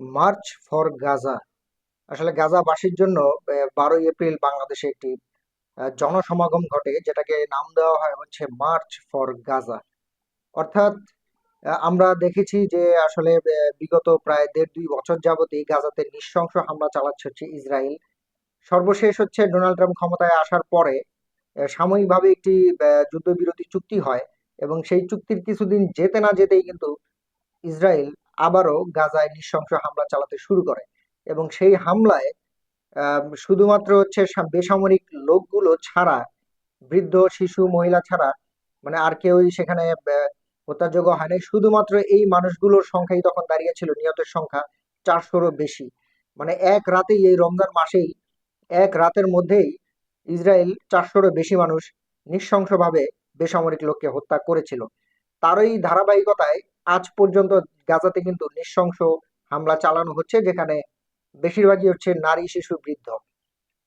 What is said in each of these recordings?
March for Gaza. আসলে গাজাবাসীর জন্য বারোই এপ্রিল বাংলাদেশে একটি জনসমাগম ঘটে, যেটাকে নাম দেওয়া হয় হচ্ছে মার্চ ফর গাজা। অর্থাৎ আমরা দেখেছি যে আসলে বিগত প্রায় দেড় দুই বছর যাবতই গাজাতে নৃশংস হামলা চালাচ্ছে হচ্ছে ইসরায়েল। সর্বশেষ হচ্ছে ডোনাল্ড ট্রাম্প ক্ষমতায় আসার পরে সাময়িকভাবে একটি যুদ্ধবিরতি চুক্তি হয় এবং সেই চুক্তির কিছুদিন যেতে না যেতেই কিন্তু ইসরায়েল আবারও গাজায় নৃশংস হামলা চালাতে শুরু করে এবং সেই হামলায় শুধুমাত্র হচ্ছে বেসামরিক লোকগুলো ছাড়া, বৃদ্ধ, শিশু, মহিলা ছাড়া মানে আর কেউই সেখানে হত্যাযোগ্য হয়নি। শুধুমাত্র এই মানুষগুলোর সংখ্যাই তখন দাঁড়িয়েছিল, নিহতের সংখ্যা চারশোরও বেশি। মানে এক রাতেই এই রমজান মাসেই, এক রাতের মধ্যেই ইসরায়েল চারশোরও বেশি মানুষ নৃশংসভাবে বেসামরিক লোককে হত্যা করেছিল। তারই ধারাবাহিকতায় আজ পর্যন্ত গাজাতে কিন্তু নৃশংস হামলা চালানো হচ্ছে, যেখানে বেশিরভাগই হচ্ছে নারী শিশু বৃদ্ধ।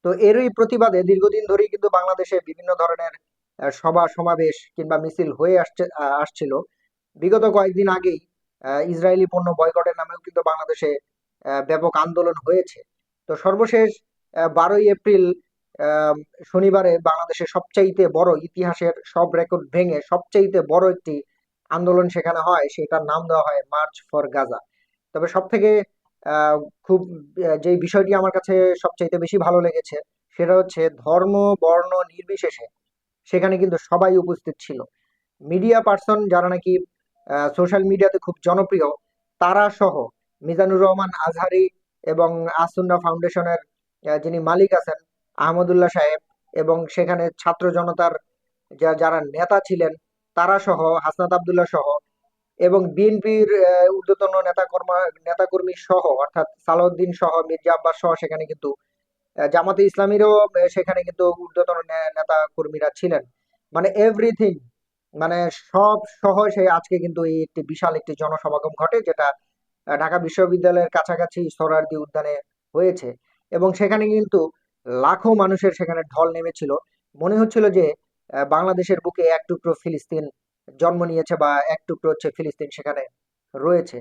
তো এরই প্রতিবাদে দীর্ঘদিন ধরেই কিন্তু বাংলাদেশে বিভিন্ন ধরনের সভা সমাবেশ কিংবা মিছিল হয়ে আসছে আসছিল। বিগত কয়েকদিন আগেই ইসরায়েলি পণ্য বয়কটের নামেও কিন্তু বাংলাদেশে ব্যাপক আন্দোলন হয়েছে। তো সর্বশেষ বারোই এপ্রিল শনিবারে বাংলাদেশের সবচাইতে বড় ইতিহাসের সব রেকর্ড ভেঙে সবচাইতে বড় একটি আন্দোলন সেখানে হয়, সেটার নাম দেওয়া হয় মার্চ ফর গাজা তবে সব থেকে খুব যে বিষয়টি আমার কাছে সবচাইতে বেশি ভালো লেগেছে, সেটা হচ্ছে ধর্ম, বর্ণ নির্বিশেষে সেখানে কিন্তু সবাই উপস্থিত ছিল। মিডিয়া পার্সন যারা নাকি সোশ্যাল মিডিয়াতে খুব জনপ্রিয়, তারা সহ মিজানুর রহমান আজহারি এবং আসুন্না ফাউন্ডেশনের যিনি মালিক আছেন, আহমদুল্লাহ সাহেব এবং সেখানে ছাত্র জনতার যারা নেতা ছিলেন তারা সহ, হাসনাত আবদুল্লাহ সহ এবং বিএনপির ঊর্ধ্বতন নেতা কর্মা নেতাকর্মী সহ, অর্থাৎ সালাউদ্দিন সহ, মির্জা আব্বাস সহ সেখানে কিন্তু জামাতে ইসলামীরও সেখানে কিন্তু ঊর্ধ্বতন নেতা কর্মীরা ছিলেন। মানে এভরিথিং মানে সব সহ সেই আজকে কিন্তু এই একটি বিশাল একটি জনসমাগম ঘটে, যেটা ঢাকা বিশ্ববিদ্যালয়ের কাছাকাছি সোহরাওয়ার্দী উদ্যানে হয়েছে। এবং সেখানে কিন্তু লাখো মানুষের সেখানে ঢল নেমেছিল। মনে হচ্ছিল যে বাংলাদেশের বুকে এক টুকরো ফিলিস্তিন জন্ম নিয়েছে বা এক টুকরো হচ্ছে ফিলিস্তিন সেখানে রয়েছে।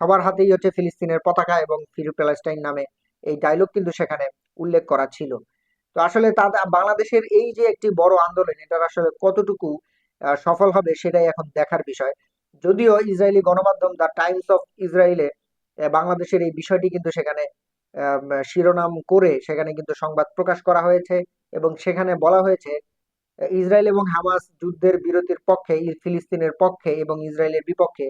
সবার হাতেই হচ্ছে ফিলিস্তিনের পতাকা এবং ফ্রি প্যালেস্টাইন নামে এই ডায়লগ কিন্তু সেখানে উল্লেখ করা ছিল। তো আসলে বাংলাদেশের এই যে একটি বড় আন্দোলন, এটার আসলে কতটুকু সফল হবে সেটাই এখন দেখার বিষয়। যদিও ইসরায়েলি গণমাধ্যম দ্য টাইমস অফ ইসরায়েলে বাংলাদেশের এই বিষয়টি কিন্তু সেখানে শিরোনাম করে সেখানে কিন্তু সংবাদ প্রকাশ করা হয়েছে এবং সেখানে বলা হয়েছে ইসরায়েল এবং হামাস যুদ্ধের বিরতির পক্ষে ফিলিস্তিনের পক্ষে এবং ইসরায়েলের বিপক্ষে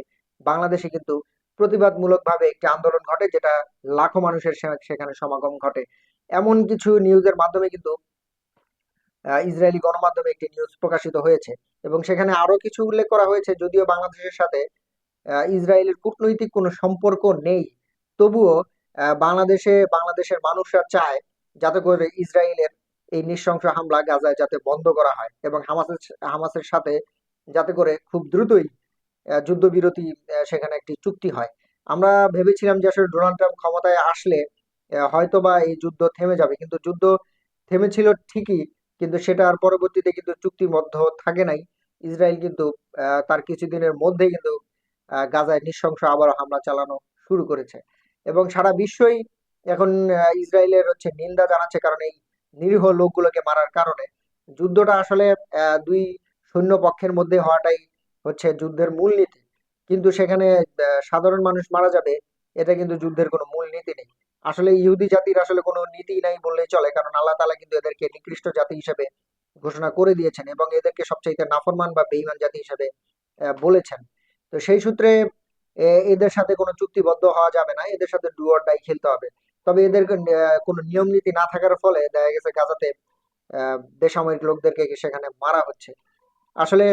বাংলাদেশে কিন্তু প্রতিবাদমূলকভাবে একটি আন্দোলন ঘটে, যেটা লাখো মানুষের সেখানে সমাগম ঘটে। এমন কিছু নিউজের মাধ্যমে কিন্তু ইসরায়েলি গণমাধ্যমে একটি নিউজ প্রকাশিত হয়েছে। এবং সেখানে আরও কিছু উল্লেখ করা হয়েছে, যদিও বাংলাদেশের সাথে ইসরায়েলের কূটনৈতিক কোনো সম্পর্ক নেই। তবুও বাংলাদেশে বাংলাদেশের মানুষরা চায় যাতে করে ইসরায়েলের এই নৃশংস হামলা গাজায় যাতে বন্ধ করা হয় এবং হামাসের হামাসের সাথে যাতে করে খুব দ্রুতই যুদ্ধবিরতি সেখানে একটি চুক্তি হয়। আমরা ভেবেছিলাম যে আসলে ডোনাল্ড ট্রাম্প ক্ষমতায় আসলে আহ, হয়তোবা এই যুদ্ধ থেমে যাবে কিন্তু যুদ্ধ থেমেছিল ঠিকই কিন্তু সেটা আর পরবর্তীতে কিন্তু চুক্তিবদ্ধ থাকে নাই। ইসরায়েল কিন্তু তার কিছুদিনের মধ্যেই কিন্তু গাজায় নৃশংস আবারও হামলা চালানো শুরু করেছে। এবং সারা বিশ্বই এখন ইসরায়েলের হচ্ছে নিন্দা জানাচ্ছে কারণ এই নিরীহ লোকগুলোকে মারার কারণে যুদ্ধটা আসলে দুই সৈন্য পক্ষের মধ্যে হওয়াটাই হচ্ছে যুদ্ধের মূলনীতি কিন্তু সেখানে সাধারণ মানুষ মারা যাবে, এটা কিন্তু যুদ্ধের কোনো মূলনীতি নেই। আসলে ইহুদি জাতির আসলে কোনো নীতি নাই বললেই চলে, কারণ আল্লাহ তাআলা কিন্তু এদেরকে নিকৃষ্ট জাতি হিসেবে ঘোষণা করে দিয়েছেন এবং এদেরকে সবচাইতে নাফরমান বা বেঈমান জাতি হিসেবে বলেছেন। তো সেই সূত্রে এদের সাথে কোনো চুক্তিবদ্ধ হওয়া যাবে না, এদের সাথে ডু অর ডাই খেলতে হবে। তবে এদের কোনো নিয়ম নীতি না থাকার ফলে দেখা গেছে গাজাতে বেসামরিক লোকদেরকে সেখানে মারা হচ্ছে। আসলে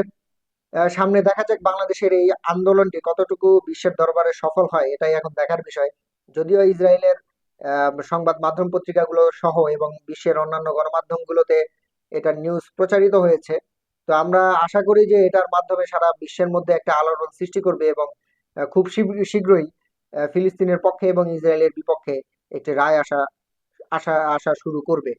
সামনে দেখা যাক বাংলাদেশের এই আন্দোলনটি কতটুকু বিশ্বের দরবারে সফল হয়, এটাই এখন দেখার বিষয়। যদিও ইসরায়েলের সংবাদ মাধ্যম পত্রিকাগুলো সহ এবং বিশ্বের অন্যান্য গণমাধ্যমগুলোতে এটার নিউজ প্রচারিত হয়েছে, তো আমরা আশা করি যে এটার মাধ্যমে সারা বিশ্বের মধ্যে একটা আলোড়ন সৃষ্টি করবে এবং খুব শীঘ্র- শীঘ্রই ফিলিস্তিনের পক্ষে এবং ইসরায়েলের বিপক্ষে একটি রায় আসা আসা আসা শুরু করবে।